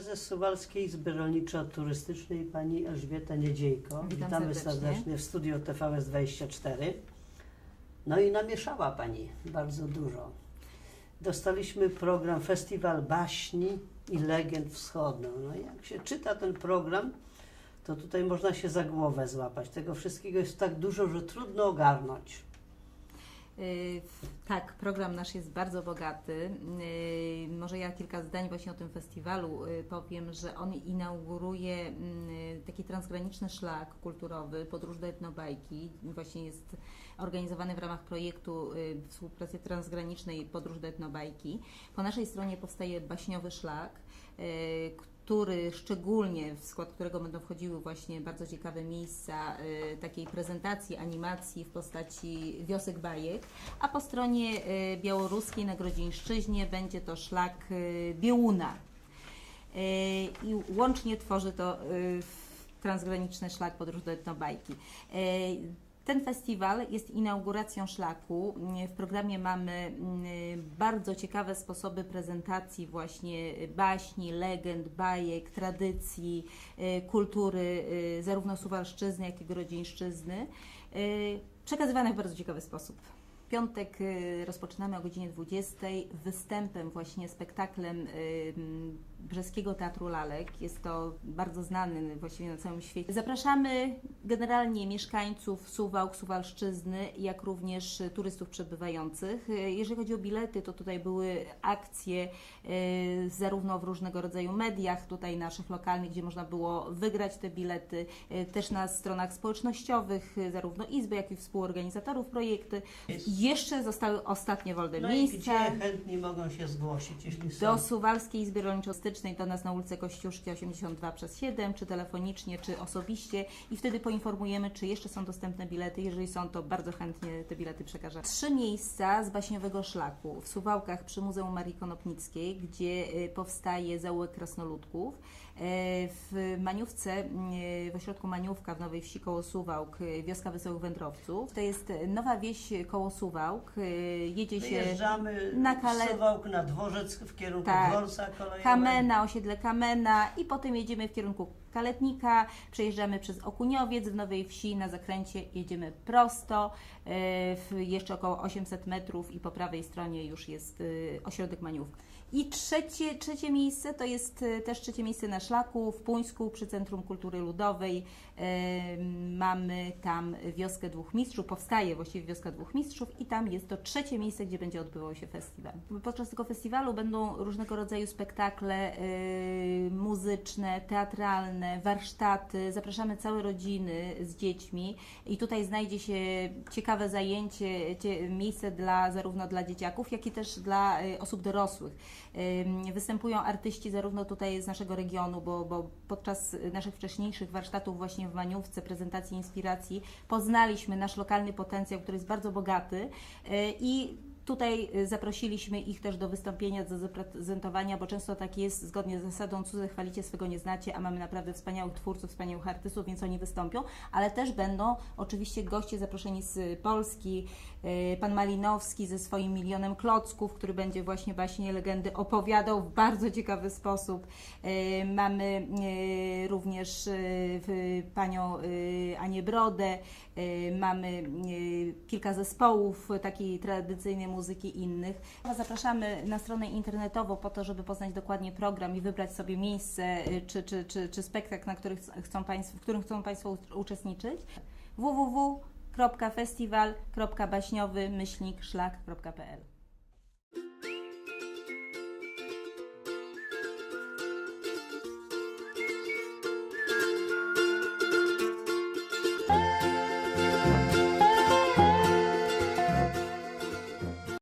Suwalskiej Izby Rolniczo-Turystycznej pani Elżbieta Niedziejko. Witam Witamy serdecznie. serdecznie w studio TVS 24. No i namieszała pani bardzo dużo. Dostaliśmy program Festiwal Baśni i Legend Wschodnio. No jak się czyta ten program, to tutaj można się za głowę złapać. Tego wszystkiego jest tak dużo, że trudno ogarnąć. Y, Tak, program nasz jest bardzo bogaty. Y, Może ja kilka zdań właśnie o tym festiwalu y, powiem, że on inauguruje mm, taki transgraniczny szlak kulturowy Podróż do Etnobajki. Właśnie jest organizowany w ramach projektu współpracy transgranicznej Podróż do Etnobajki. Po naszej stronie powstaje baśniowy szlak, który szczególnie, w skład którego będą wchodziły właśnie bardzo ciekawe miejsca y, takiej prezentacji, animacji w postaci wiosek bajek, a po stronie y, białoruskiej na Grodzieńszczyźnie będzie to szlak y, Biełuna. Y, I łącznie tworzy to y, transgraniczny szlak Podróż do Etnobajki. Y, ten festiwal jest inauguracją szlaku. W programie mamy mm, bardzo ciekawe sposoby prezentacji właśnie baśni, legend, bajek, tradycji, y, kultury y, zarówno Suwalszczyzny, jak i Grodzieńszczyzny, y, przekazywane w bardzo ciekawy sposób. Piątek rozpoczynamy o godzinie 20 występem, właśnie spektaklem Brzeskiego Teatru Lalek. Jest to bardzo znany właściwie na całym świecie. Zapraszamy generalnie mieszkańców Suwałk, Suwalszczyzny, jak również turystów przebywających. Jeżeli chodzi o bilety, to tutaj były akcje y, zarówno w różnego rodzaju mediach, tutaj naszych lokalnych, gdzie można było wygrać te bilety, y, też na stronach społecznościowych, zarówno Izby, jak i współorganizatorów projekty. Jeszcze zostały ostatnie wolne No i miejsca. gdzie chętni mogą się zgłosić, jeśli są? Do Suwalskiej Izby Do nas na ulicę Kościuszki 82 przez 7, czy telefonicznie, czy osobiście i wtedy poinformujemy, czy jeszcze są dostępne bilety. Jeżeli są, to bardzo chętnie te bilety przekażemy. Trzy miejsca z baśniowego szlaku. W Suwałkach przy Muzeum Marii Konopnickiej, gdzie y, powstaje zaułek krasnoludków. Y, W Maniówce, y, w ośrodku Maniówka w Nowej Wsi koło Suwałk, wioska Wesołych Wędrowców. To jest nowa wieś koło Suwałk. Jedzie się Wyjeżdżamy na na Kale- Suwałk na dworzec w kierunku Tak. dworca kolejowego. Kamena, osiedle Kamena i potem jedziemy w kierunku Kaletnika, przejeżdżamy przez Okuniowiec w Nowej Wsi, na zakręcie jedziemy prosto, e, jeszcze około 800 metrów i po prawej stronie już jest e, ośrodek Maniówka. I trzecie, trzecie miejsce to jest e, też trzecie miejsce na szlaku w Puńsku przy Centrum Kultury Ludowej. Mamy tam wioskę dwóch mistrzów, powstaje właściwie wioska dwóch mistrzów i tam jest to trzecie miejsce, gdzie będzie odbywał się festiwal. Podczas tego festiwalu będą różnego rodzaju spektakle muzyczne, teatralne, warsztaty. Zapraszamy całe rodziny z dziećmi i tutaj znajdzie się ciekawe zajęcie, cie, miejsce dla, zarówno dla dzieciaków, jak i też dla y, osób dorosłych. Występują artyści zarówno tutaj z naszego regionu, bo, bo podczas naszych wcześniejszych warsztatów właśnie w Maniówce, prezentacji inspiracji, poznaliśmy nasz lokalny potencjał, który jest bardzo bogaty y, i Tutaj y, zaprosiliśmy ich też do wystąpienia, do zaprezentowania, bo często tak jest, zgodnie z zasadą cudze chwalicie, swego nie znacie, a mamy naprawdę wspaniałych twórców, wspaniałych artystów, więc oni wystąpią, ale też będą oczywiście goście zaproszeni z Polski, y, pan Malinowski ze swoim milionem klocków, który będzie właśnie baśnie legendy opowiadał w bardzo ciekawy sposób. Y, Mamy również panią Anię Brodę, mamy kilka zespołów takiej tradycyjnej muzyki i innych. Zapraszamy na stronę internetową po to, żeby poznać dokładnie program i wybrać sobie miejsce y, czy, czy, czy, czy spektakl, na których chcą państwo, w którym chcą Państwo uczestniczyć. www.festiwal.baśniowy-szlak.pl